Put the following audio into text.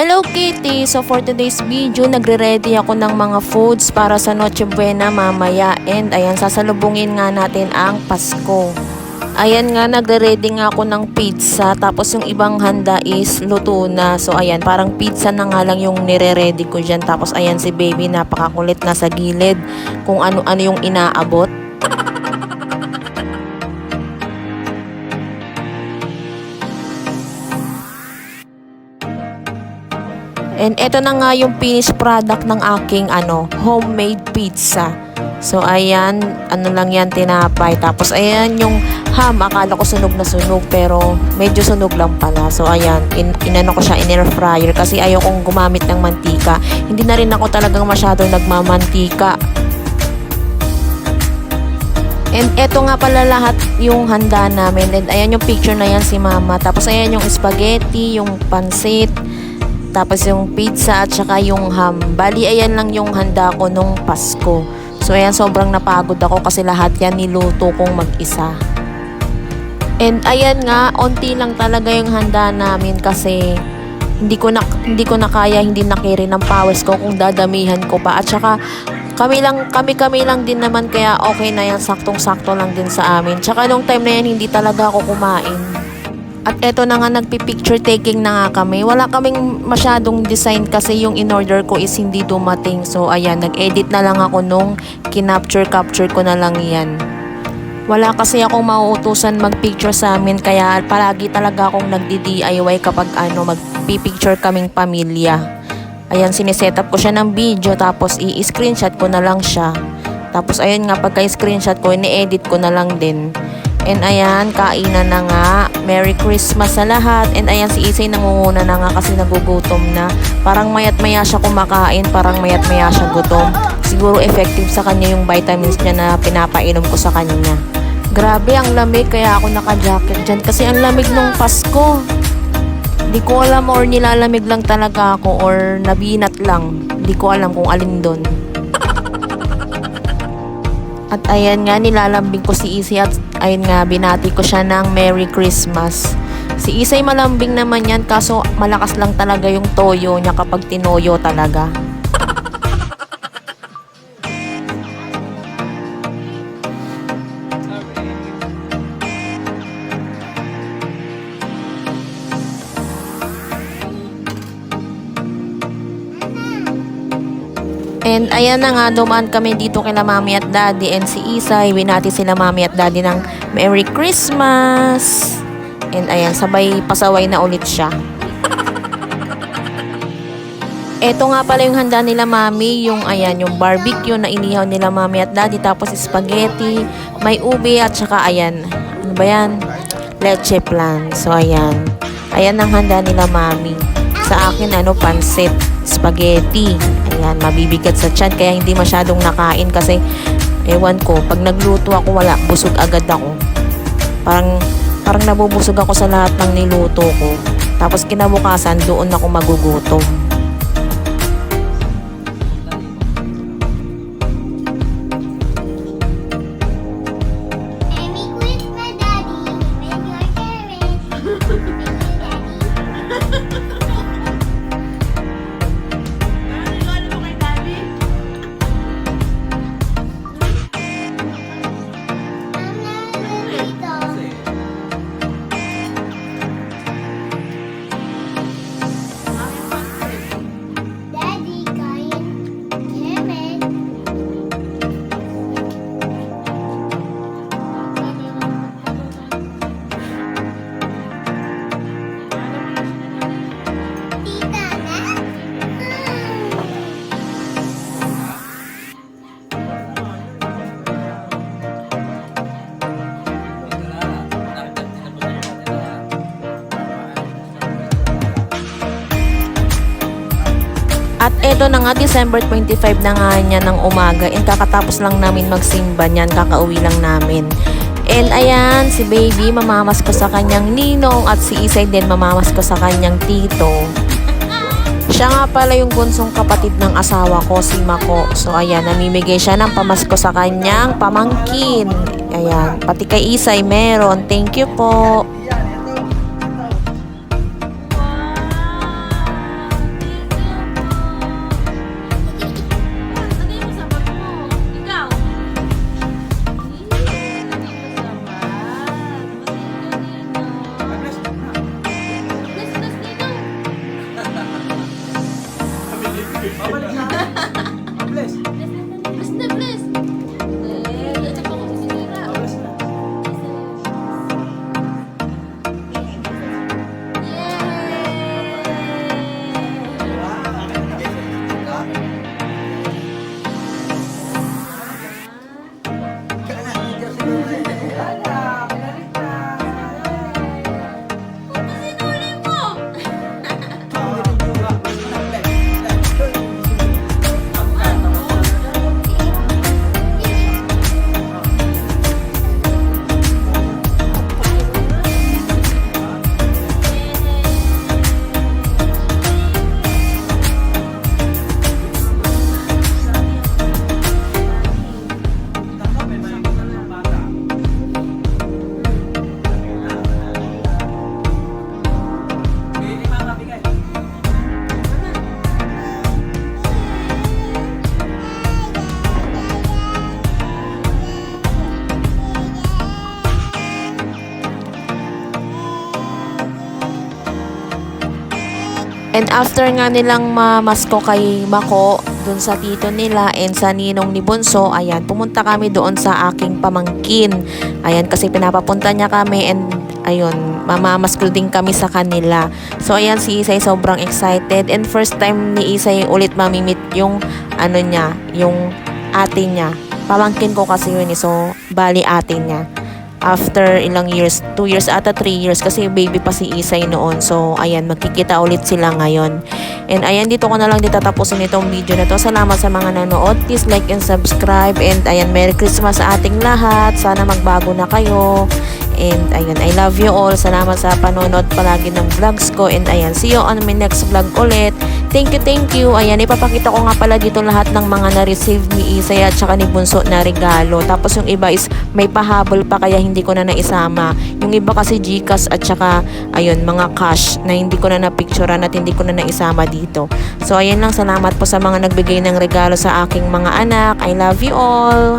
Hello Kitty! So for today's video, nagre-ready ako ng mga foods para sa Noche Buena mamaya. And ayan, sasalubungin nga natin ang Pasko. Ayan nga, nagre-ready nga ako ng pizza. Tapos yung ibang handa is luto na. So ayan, parang pizza na nga lang yung nire-ready ko dyan. Tapos ayan si baby, napakakulit na sa gilid. Kung ano-ano yung inaabot. And eto na nga yung finished product ng aking ano, homemade pizza. So ayan, ano lang yan tinapay. Tapos ayan yung ham, akala ko sunog na sunog pero medyo sunog lang pala. So ayan, in, inano ko siya in air fryer kasi ayaw kong gumamit ng mantika. Hindi na rin ako talagang masyado nagmamantika. And eto nga pala lahat yung handa namin. And ayan yung picture na yan si mama. Tapos ayan yung spaghetti, yung pansit, tapos yung pizza at saka yung ham. Bali, ayan lang yung handa ko nung Pasko. So, ayan, sobrang napagod ako kasi lahat yan niluto kong mag-isa. And ayan nga, onti lang talaga yung handa namin kasi hindi ko na hindi ko na kaya, hindi na carry ng pawis ko kung dadamihan ko pa. At saka kami lang kami kami lang din naman kaya okay na yan, saktong-sakto lang din sa amin. Tsaka nung time na yan hindi talaga ako kumain. At eto na nga nagpi-picture taking na nga kami. Wala kaming masyadong design kasi yung in-order ko is hindi dumating. So ayan, nag-edit na lang ako nung kinapture-capture ko na lang yan. Wala kasi akong mauutusan mag-picture sa amin kaya palagi talaga akong nagdi-DIY kapag ano magpi-picture kaming pamilya. Ayan, siniset up ko siya ng video tapos i-screenshot ko na lang siya. Tapos ayun nga, pagka-screenshot ko, ini-edit ko na lang din. And ayan, kainan na nga. Merry Christmas sa lahat. And ayan, si Isay nangunguna na nga kasi nagugutom na. Parang mayat maya siya kumakain, parang mayat maya siya gutom. Siguro effective sa kanya yung vitamins niya na pinapainom ko sa kanya. Grabe, ang lamig kaya ako naka-jacket dyan kasi ang lamig nung Pasko. Di ko alam or nilalamig lang talaga ako or nabinat lang. Di ko alam kung alin doon. At ayan nga, nilalambing ko si Isay at ayun nga, binati ko siya ng Merry Christmas. Si Isay malambing naman yan kaso malakas lang talaga yung toyo niya kapag tinoyo talaga. And ayan na nga, dumaan kami dito kila mami at daddy and si Isay. Winati sila mami at daddy ng Merry Christmas! And ayan, sabay pasaway na ulit siya. Ito nga pala yung handa nila mami, yung ayan, yung barbecue na inihaw nila mami at daddy. Tapos spaghetti, may ube at saka ayan, ano ba yan? Leche plan. So ayan, ayan ang handa nila mami. Sa akin, ano, pansit, spaghetti. Ayan, mabibigat sa tiyan kaya hindi masyadong nakain kasi ewan ko, pag nagluto ako wala, busog agad ako. Parang parang nabubusog ako sa lahat ng niluto ko. Tapos kinabukasan doon ako magugutom. At eto na nga, December 25 na nga niya ng umaga. And kakatapos lang namin magsimba niyan, kakauwi lang namin. And ayan, si baby, mamamas ko sa kanyang ninong at si Isay din mamamas ko sa kanyang tito. Siya nga pala yung bunsong kapatid ng asawa ko, si Mako. So ayan, namimigay siya ng pamasko sa kanyang pamangkin. Ayan, pati kay Isay meron. Thank you po. And after nga nilang mamasko kay Mako, dun sa tito nila and sa ninong ni Bunso, ayan, pumunta kami doon sa aking pamangkin. Ayan, kasi pinapapunta niya kami and ayun, mamamasko din kami sa kanila. So, ayan, si Isay sobrang excited and first time ni Isay ulit mamimit yung ano niya, yung ate niya. Pamangkin ko kasi yun eh, so bali ate niya after ilang years, 2 years ata 3 years kasi baby pa si Isay noon. So, ayan, magkikita ulit sila ngayon. And ayan, dito ko na lang ditatapusin itong video na to. Salamat sa mga nanood. Please like and subscribe. And ayan, Merry Christmas sa ating lahat. Sana magbago na kayo. And ayan, I love you all. Salamat sa panonood palagi ng vlogs ko. And ayan, see you on my next vlog ulit. Thank you, thank you. Ayan, ipapakita ko nga pala dito lahat ng mga na-receive ni Isay at saka ni Bunso na regalo. Tapos yung iba is may pahabol pa kaya hindi ko na naisama. Yung iba kasi Gcash at saka ayun, mga cash na hindi ko na napicturean at hindi ko na naisama dito. So ayan lang, salamat po sa mga nagbigay ng regalo sa aking mga anak. I love you all.